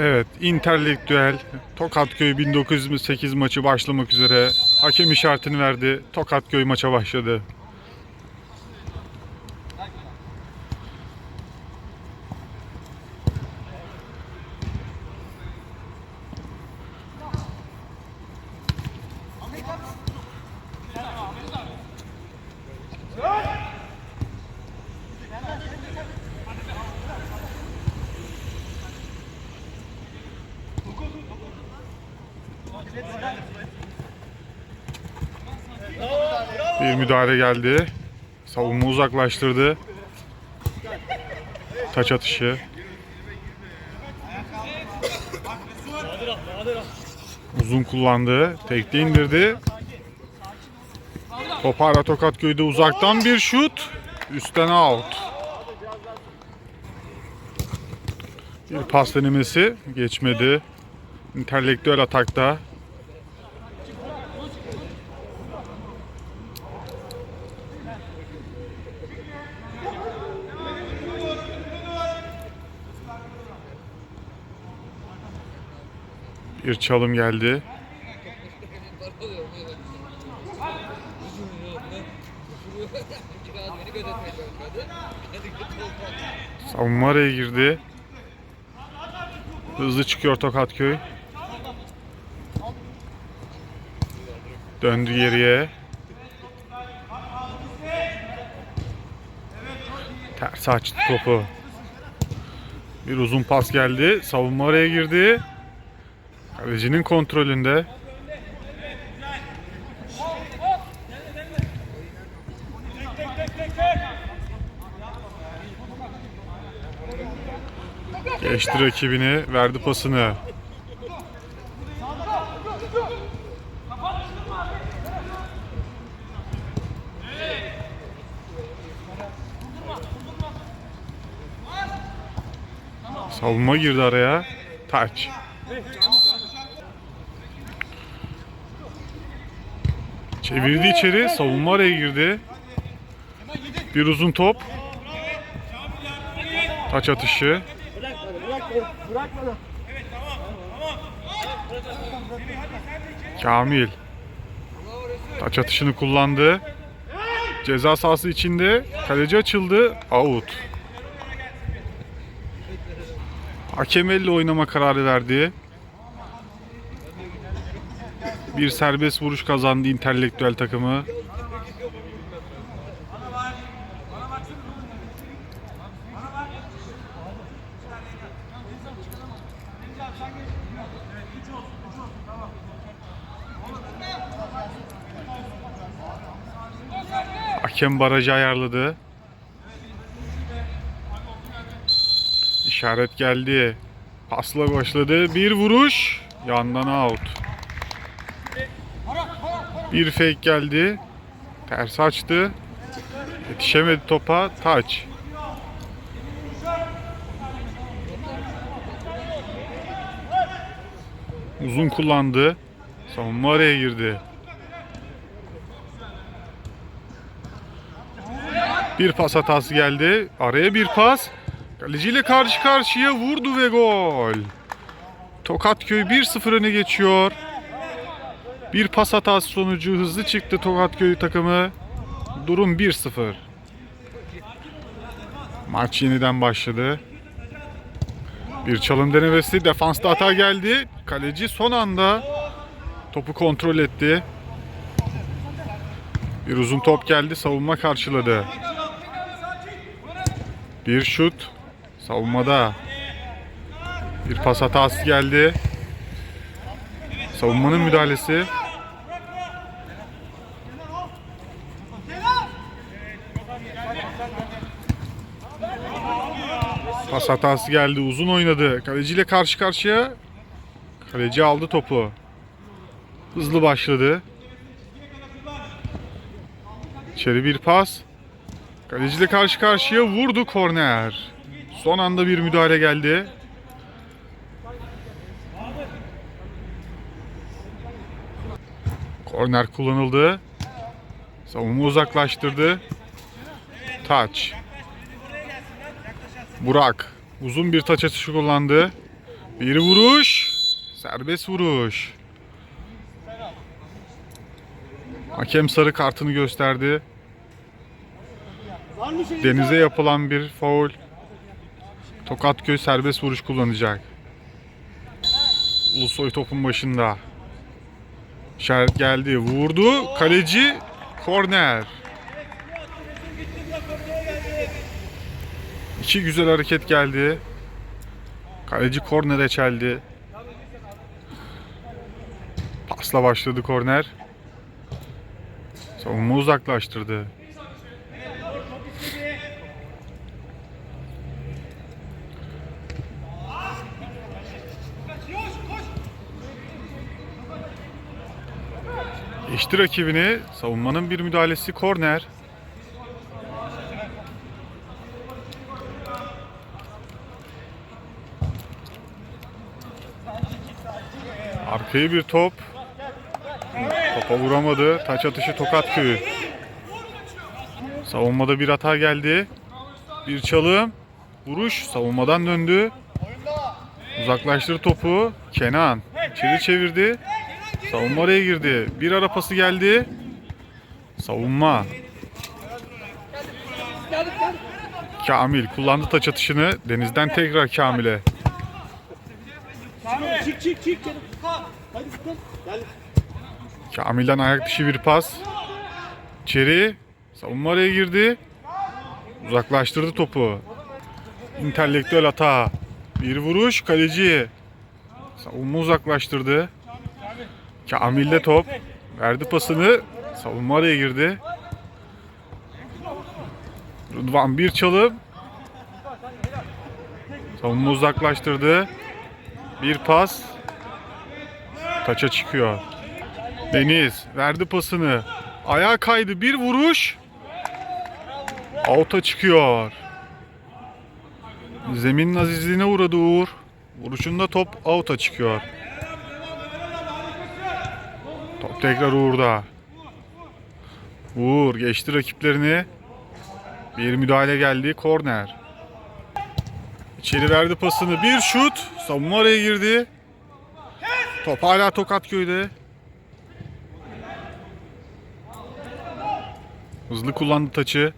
Evet, Interlektüel Tokatköy 1908 maçı başlamak üzere. Hakem işaretini verdi. Tokatköy maça başladı. Bir müdahale geldi. Savunma uzaklaştırdı. Taç atışı. Uzun kullandı. Tekte indirdi. Top hala Tokatköy'de uzaktan bir şut. Üstten out. Bir pas denemesi geçmedi. İntelektüel atakta. Bir çalım geldi. Savunma araya girdi. Hızlı çıkıyor Tokatköy. Döndü geriye. Ters açtı topu. Bir uzun pas geldi. Savunma araya girdi. Kalecinin kontrolünde. Geçti rakibini, verdi pasını. Savunma girdi araya. Taç. Çevirdi içeri, savunma araya girdi. Bir uzun top. Taç atışı. Kamil. Taç atışını kullandı. Ceza sahası içinde kaleci açıldı. Out. Hakem elle oynama kararı verdi. Bir serbest vuruş kazandı intelektüel takımı. Hakem barajı ayarladı. İşaret geldi. Pasla başladı. Bir vuruş. Yandan out. Bir fake geldi. Ters açtı. Yetişemedi topa. Taç. Uzun kullandı. Savunma araya girdi. Bir pas hatası geldi. Araya bir pas. Kaleciyle karşı karşıya vurdu ve gol. Tokatköy 1-0 öne geçiyor. Bir pas hatası sonucu hızlı çıktı Tokatköy takımı. Durum 1-0. Maç yeniden başladı. Bir çalım denemesi. Defansta hata geldi. Kaleci son anda topu kontrol etti. Bir uzun top geldi. Savunma karşıladı. Bir şut. Savunmada. Bir pas hatası geldi. Savunmanın müdahalesi. Pas hatası geldi. Uzun oynadı. Kaleciyle karşı karşıya. Kaleci aldı topu. Hızlı başladı. İçeri bir pas. Kaleciyle karşı karşıya vurdu korner. Son anda bir müdahale geldi. Korner kullanıldı. Savunma uzaklaştırdı. Taç. Burak uzun bir taç atışı kullandı. Bir vuruş. Serbest vuruş. Hakem sarı kartını gösterdi. Denize yapılan bir faul. Tokatköy serbest vuruş kullanacak. Ulusoy topun başında. İşaret geldi. Vurdu. Kaleci korner. İki güzel hareket geldi. Kaleci kornere çeldi. Pasla başladı korner. Savunma uzaklaştırdı. Geçti rakibini. Savunmanın bir müdahalesi korner. Arkaya bir top. Topa vuramadı. Taç atışı Tokat Köyü. Savunmada bir hata geldi. Bir çalım. Vuruş savunmadan döndü. Uzaklaştırdı topu. Kenan içeri çevirdi. Savunma araya girdi. Bir ara pası geldi. Savunma. Kamil kullandı taç atışını. Denizden tekrar Kamil'e. Kamil'den ayak dışı bir pas. İçeri. Savunma araya girdi. Uzaklaştırdı topu. İntelektüel hata. Bir vuruş kaleci. Savunma uzaklaştırdı. Kamil'de top. Verdi pasını. Savunma araya girdi. Rıdvan bir çalım. Savunma uzaklaştırdı. Bir pas. Taça çıkıyor. Deniz verdi pasını. Ayağa kaydı. Bir vuruş. Out'a çıkıyor. Zeminin azizliğine uğradı Uğur. Vuruşunda top out'a çıkıyor. Top tekrar Uğur'da. Uğur geçti rakiplerini. Bir müdahale geldi. Korner. İçeri verdi pasını. Bir şut. Savunma araya girdi. Top hala Tokatköy'de. Hızlı kullandı taçı.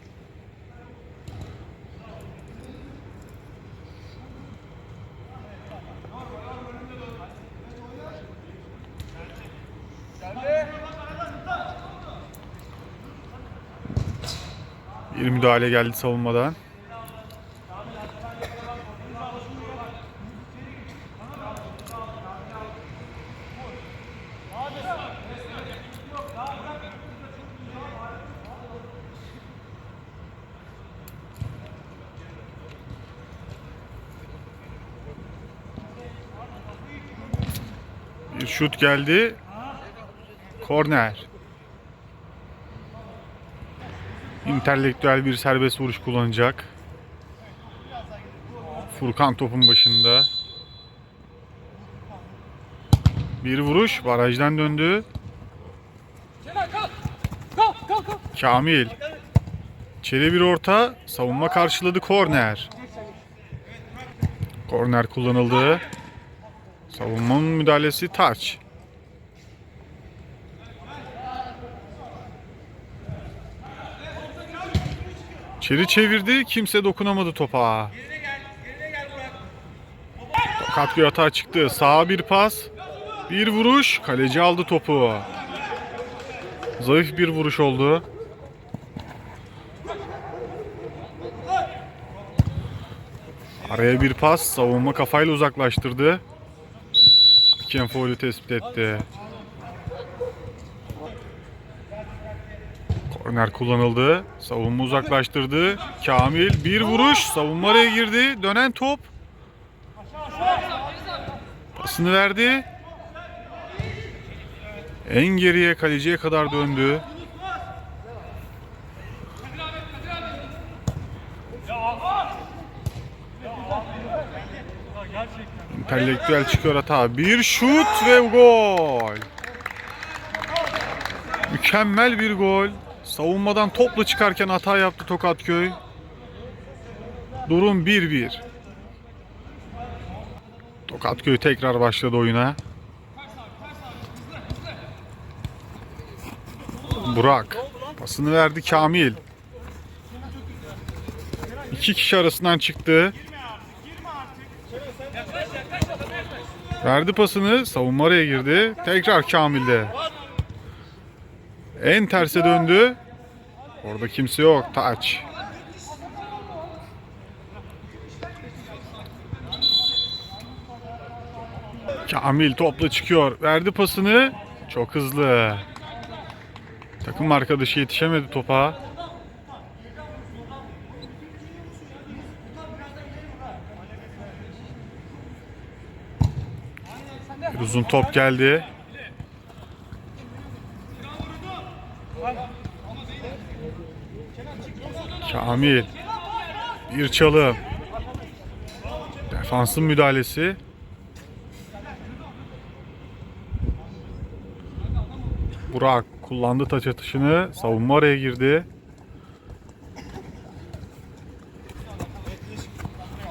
Bir müdahale geldi savunmadan. Bir şut geldi. Korner. İntelektüel bir serbest vuruş kullanacak. Furkan topun başında. Bir vuruş barajdan döndü. Kamil. İçeri bir orta. Savunma karşıladı korner. Korner kullanıldı. Savunmanın müdahalesi taç. İçeri çevirdi. Kimse dokunamadı topa. Katköy hata çıktı. Sağa bir pas. Bir vuruş. Kaleci aldı topu. Zayıf bir vuruş oldu. Araya bir pas. Savunma kafayla uzaklaştırdı. Hakem faulü tespit etti. Korner kullanıldı. Savunma uzaklaştırdı. Kamil bir vuruş. Savunma araya girdi. Dönen top. Pasını verdi. En geriye kaleciye kadar döndü. İntelektüel çıkıyor hata. Bir şut ve gol. Mükemmel bir gol. Savunmadan topla çıkarken hata yaptı Tokatköy. Durum 1-1. Tokatköy tekrar başladı oyuna. Burak pasını verdi Kamil. İki kişi arasından çıktı. Verdi pasını savunma araya girdi. Tekrar Kamil'de. En terse döndü. Orada kimse yok. Taç. Kamil topla çıkıyor. Verdi pasını. Çok hızlı. Takım arkadaşı yetişemedi topa. Uzun top geldi. Kamil. Bir çalım. Defansın müdahalesi. Burak kullandı taç atışını. Savunma araya girdi.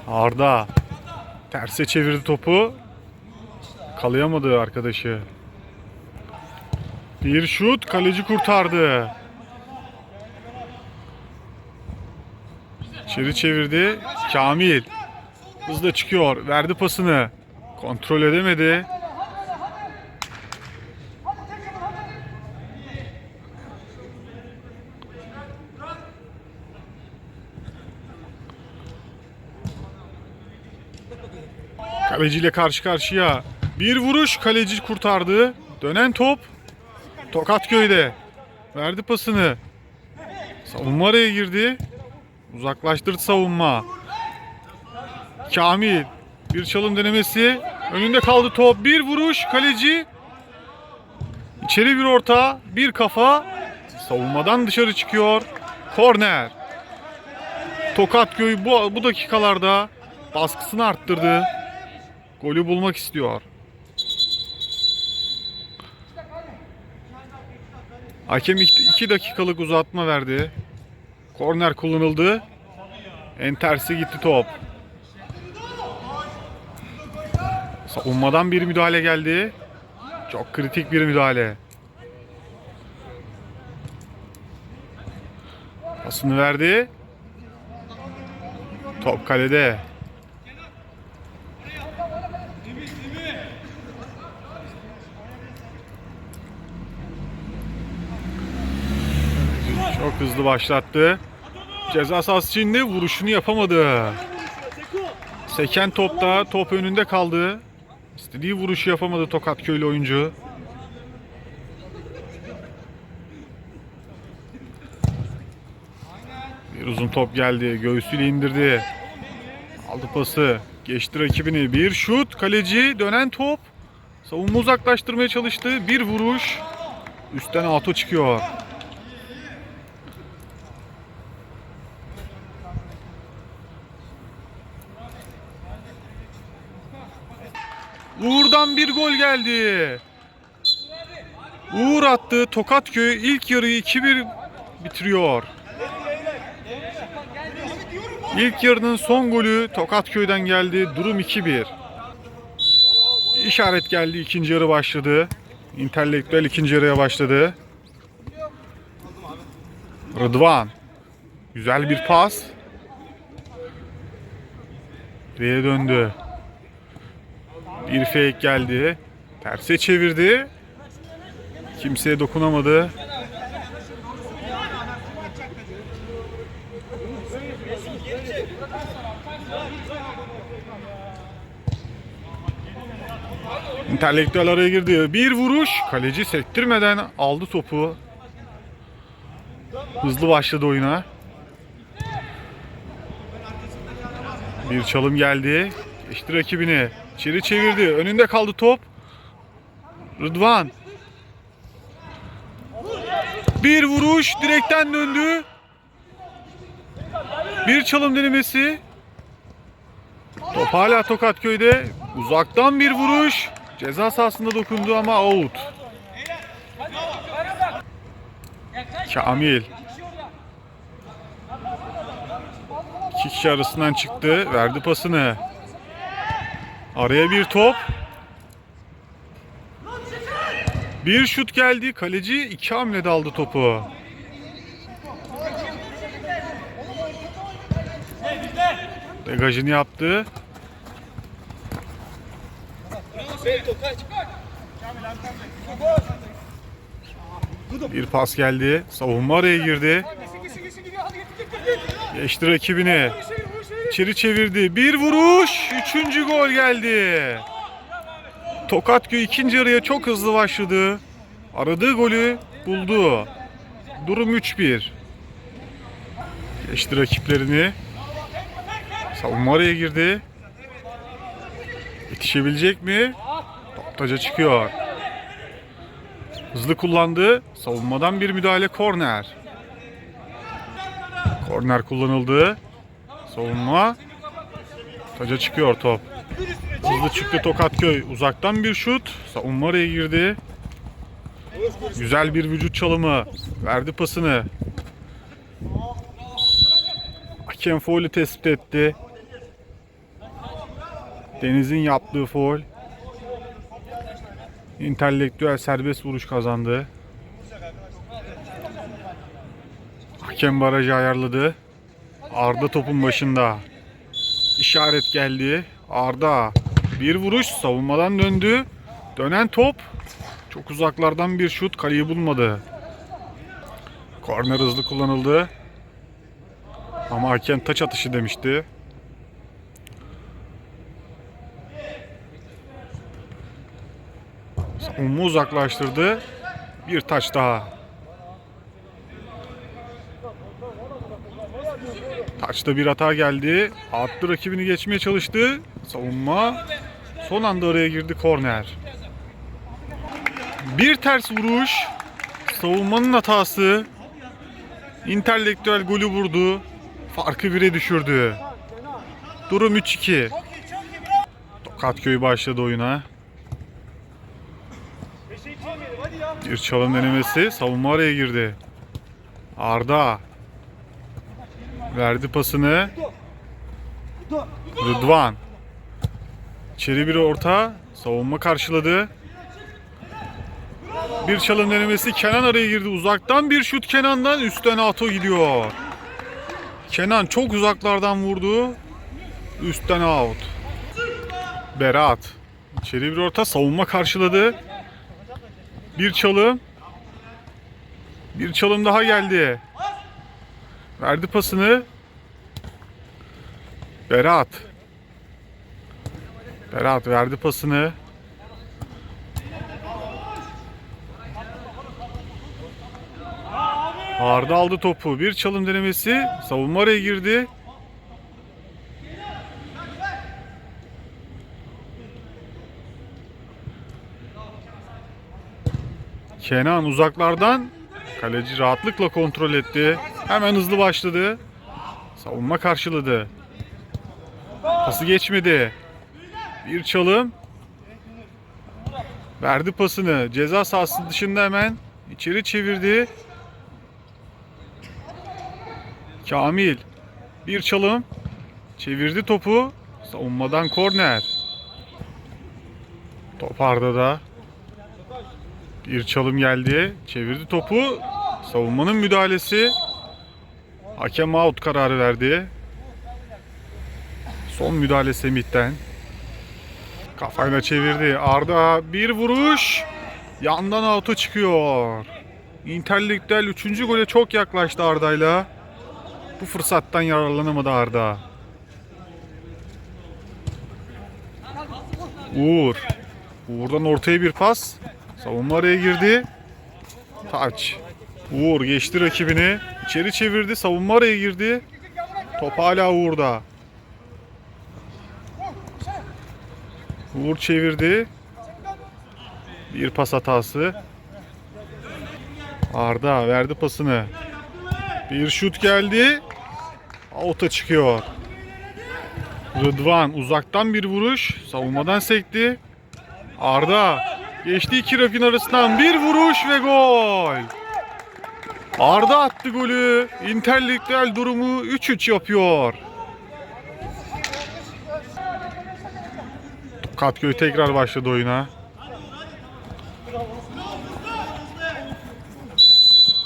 Arda terse çevirdi topu. Kalayamadı arkadaşı. Bir şut kaleci kurtardı. İçeri çevirdi. Kamil. Hızla çıkıyor. Verdi pasını. Kontrol edemedi. Kaleciyle karşı karşıya. Bir vuruş kaleci kurtardı. Dönen top. Tokatköy'de. Verdi pasını. Savunma araya girdi. Uzaklaştırdı savunma. Kamil. Bir çalım denemesi. Önünde kaldı top. Bir vuruş kaleci. İçeri bir orta. Bir kafa. Savunmadan dışarı çıkıyor. Korner. Tokatköy bu, bu dakikalarda baskısını arttırdı. Golü bulmak istiyor. Hakem 2 dakikalık uzatma verdi. Korner kullanıldı. En tersi gitti top. Savunmadan bir müdahale geldi. Çok kritik bir müdahale. Pasını verdi. Top kalede. Çok hızlı başlattı. Ceza sahası içinde vuruşunu yapamadı. Seken topta top önünde kaldı. İstediği vuruşu yapamadı Tokatköylü oyuncu. Bir uzun top geldi. Göğsüyle indirdi. Aldı pası. Geçti rakibini. Bir şut. Kaleci dönen top. Savunma uzaklaştırmaya çalıştı. Bir vuruş. Üstten auto çıkıyor. Uğur'dan bir gol geldi. Uğur attı. Tokatköy ilk yarıyı 2-1 bitiriyor. İlk yarının son golü Tokatköy'den geldi. Durum 2-1. İşaret geldi. ikinci yarı başladı. İntelektüel ikinci yarıya başladı. Rıdvan. Güzel bir pas. Geriye döndü. Bir fake geldi. Terse çevirdi. Kimseye dokunamadı. İntelektüel araya girdi. Bir vuruş. Kaleci sektirmeden aldı topu. Hızlı başladı oyuna. Bir çalım geldi. Geçti rakibini. İçeri çevirdi. Önünde kaldı top. Rıdvan. Bir vuruş. Direkten döndü. Bir çalım denemesi. Top hala Tokatköy'de. Uzaktan bir vuruş. Ceza sahasında dokundu ama out. Kamil. İki kişi arasından çıktı. Verdi pasını. Araya bir top. Bir şut geldi. Kaleci iki hamlede aldı topu. Degajını yaptı. Bir pas geldi. Savunma araya girdi. Geçti rakibini. İçeri çevirdi. Bir vuruş. Üçüncü gol geldi. Tokatköy ikinci yarıya çok hızlı başladı. Aradığı golü buldu. Durum 3-1. Geçti rakiplerini. Savunma araya girdi. Yetişebilecek mi? Top taca çıkıyor. Hızlı kullandı. Savunmadan bir müdahale korner. Korner kullanıldı. Savunma. Taca çıkıyor top. Hızlı çıktı Tokatköy. Uzaktan bir şut. Savunma araya girdi. Güzel bir vücut çalımı. Verdi pasını. Hakem faulü tespit etti. Deniz'in yaptığı faul. İntelektüel serbest vuruş kazandı. Hakem barajı ayarladı. Arda topun başında. İşaret geldi. Arda bir vuruş savunmadan döndü. Dönen top. Çok uzaklardan bir şut kaleyi bulmadı. Korner hızlı kullanıldı. Ama hakem taç atışı demişti. Savunma uzaklaştırdı. Bir taç daha. Taçta bir hata geldi. Attı rakibini geçmeye çalıştı. Savunma son anda araya girdi korner. Bir ters vuruş. Savunmanın hatası. İntelektüel golü vurdu. Farkı bire düşürdü. Durum 3-2. Tokatköy başladı oyuna. Bir çalım denemesi. Savunma araya girdi. Arda. Verdi pasını. Rıdvan. İçeri bir orta. Savunma karşıladı. Bir çalım denemesi. Kenan araya girdi. Uzaktan bir şut Kenan'dan. Üstten Ato gidiyor. Kenan çok uzaklardan vurdu. Üstten out. Berat. İçeri bir orta. Savunma karşıladı. Bir çalım. Bir çalım daha geldi. Verdi pasını. Berat. Berat verdi pasını. Arda aldı topu. Bir çalım denemesi. Savunma araya girdi. Kenan uzaklardan kaleci rahatlıkla kontrol etti. Hemen hızlı başladı. Savunma karşıladı. Pası geçmedi. Bir çalım. Verdi pasını. Ceza sahası dışında hemen içeri çevirdi. Kamil. Bir çalım. Çevirdi topu. Savunmadan korner. Top Arda'da. Bir çalım geldi. Çevirdi topu. Savunmanın müdahalesi. Hakem out kararı verdi. Son müdahale Semih'ten. Kafayla çevirdi. Arda bir vuruş. Yandan out'a çıkıyor. İntelektüel 3. gole çok yaklaştı Arda'yla. Bu fırsattan yararlanamadı Arda. Uğur. Uğur'dan ortaya bir pas. Savunma araya girdi. Taç. Uğur geçti rakibini. İçeri çevirdi. Savunma araya girdi. Top hala Uğur'da. Uğur çevirdi. Bir pas hatası. Arda verdi pasını. Bir şut geldi. Out'a çıkıyor. Rıdvan uzaktan bir vuruş. Savunmadan sekti. Arda geçti iki rakın arasından bir vuruş ve gol. Arda attı golü. İntelektüel durumu 3-3 yapıyor. Tokatköy tekrar başladı oyuna.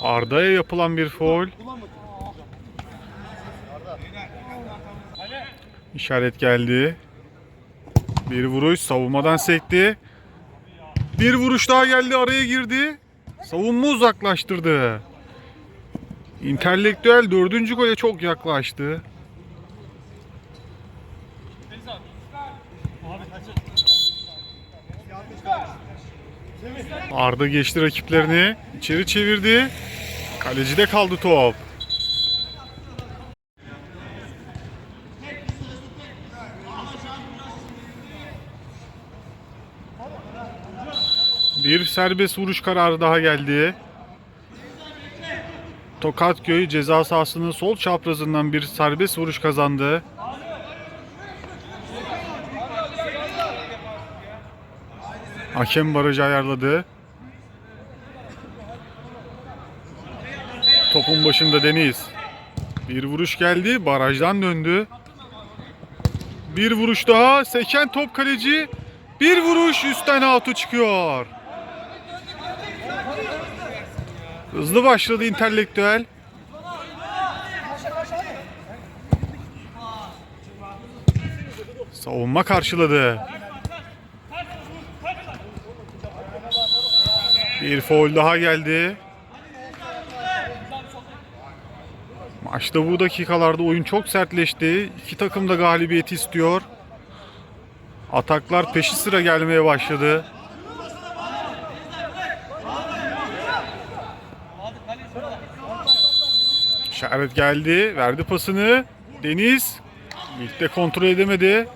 Arda'ya yapılan bir foul. İşaret geldi. Bir vuruş savunmadan sekti. Bir vuruş daha geldi araya girdi. Savunma uzaklaştırdı. İntelektüel dördüncü gole çok yaklaştı. Arda geçti rakiplerini. içeri çevirdi. Kalecide kaldı top. Bir serbest vuruş kararı daha geldi. Tokatköy ceza sahasının sol çaprazından bir serbest vuruş kazandı. Hakem barajı ayarladı. Topun başında Deniz. Bir vuruş geldi. Barajdan döndü. Bir vuruş daha. Seken top kaleci. Bir vuruş üstten out'u çıkıyor. Hızlı başladı intelektüel. Savunma karşıladı. Bir foul daha geldi. Maçta bu dakikalarda oyun çok sertleşti. İki takım da galibiyeti istiyor. Ataklar peşi sıra gelmeye başladı. İşaret geldi. Verdi pasını. Deniz. İlk de kontrol edemedi.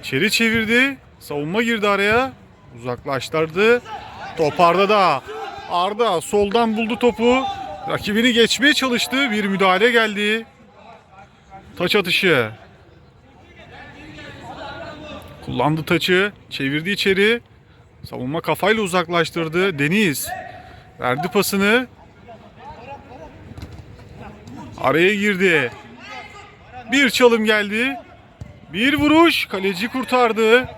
İçeri çevirdi. Savunma girdi araya. Uzaklaştırdı. Top Arda'da. Arda soldan buldu topu. Rakibini geçmeye çalıştı. Bir müdahale geldi. Taç atışı. Kullandı taçı. Çevirdi içeri. Savunma kafayla uzaklaştırdı. Deniz. Verdi pasını. Araya girdi. Bir çalım geldi. Bir vuruş. Kaleci kurtardı.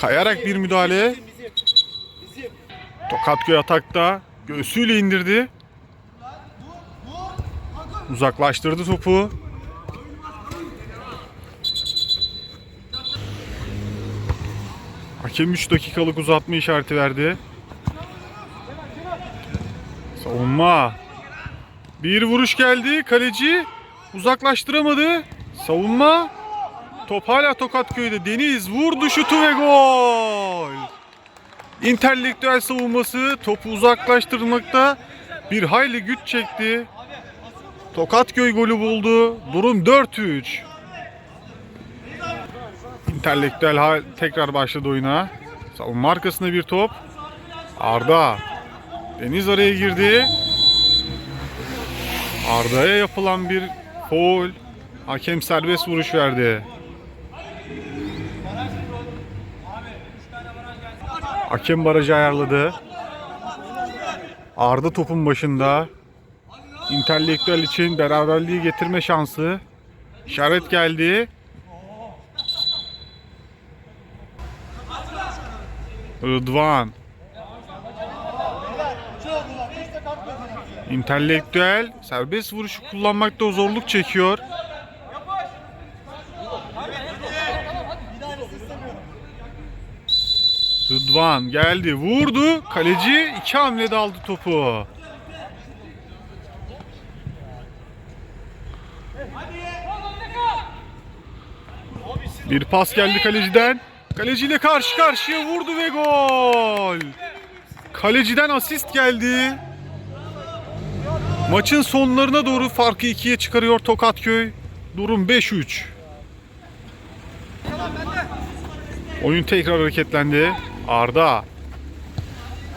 Kayarak bir müdahale. Tokatköy atakta. Göğsüyle indirdi. Uzaklaştırdı topu. Hakem 3 dakikalık uzatma işareti verdi. Savunma. Bir vuruş geldi. Kaleci uzaklaştıramadı. Savunma. Top hala Tokatköy'de. Deniz vurdu şutu ve gol. İntelektüel savunması topu uzaklaştırmakta bir hayli güç çekti. Tokatköy golü buldu. Durum 4-3. İntelektüel tekrar başladı oyuna. Savunma arkasında bir top. Arda. Deniz araya girdi. Arda'ya yapılan bir foul. Hakem serbest vuruş verdi. Hakem barajı ayarladı. Arda topun başında. İntelektüel için beraberliği getirme şansı. İşaret geldi. Rıdvan. İntelektüel serbest vuruşu kullanmakta zorluk çekiyor. Rıdvan geldi vurdu. Kaleci iki hamlede aldı topu. Bir pas geldi kaleciden. Kaleciyle karşı karşıya vurdu ve gol. Kaleciden asist geldi. Maçın sonlarına doğru farkı ikiye çıkarıyor Tokatköy. Durum 5-3. Oyun tekrar hareketlendi. Arda.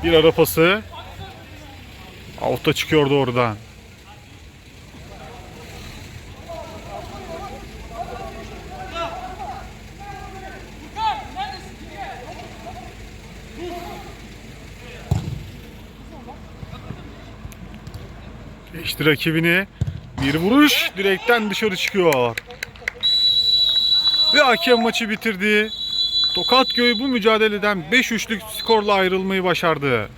Bir ara pası. Out'a çıkıyordu oradan. Geçti rakibini. Bir vuruş direkten dışarı çıkıyor. Ve hakem maçı bitirdi. Tokatköy bu mücadeleden 5-3'lük skorla ayrılmayı başardı.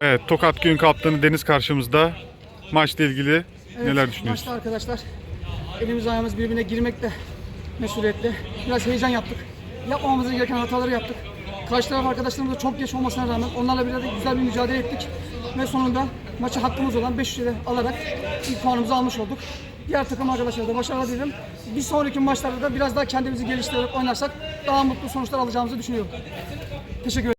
Evet, Tokatköy'ün kaptanı Deniz karşımızda. Maçla ilgili Evet, neler düşünüyorsun? Maçta arkadaşlar elimiz ayağımız birbirine girmekle mesuliyetli. Biraz heyecan yaptık. Yapmamamız gereken hataları yaptık. Karşı taraf arkadaşlarımız da çok geç olmasına rağmen onlarla biraz güzel bir mücadele ettik. Ve sonunda maçı hakkımız olan 5 ile alarak ilk puanımızı almış olduk. Diğer takım arkadaşlara da başarılar dilerim. Bir sonraki maçlarda da biraz daha kendimizi geliştirerek oynarsak daha mutlu sonuçlar alacağımızı düşünüyorum. Teşekkür ederim.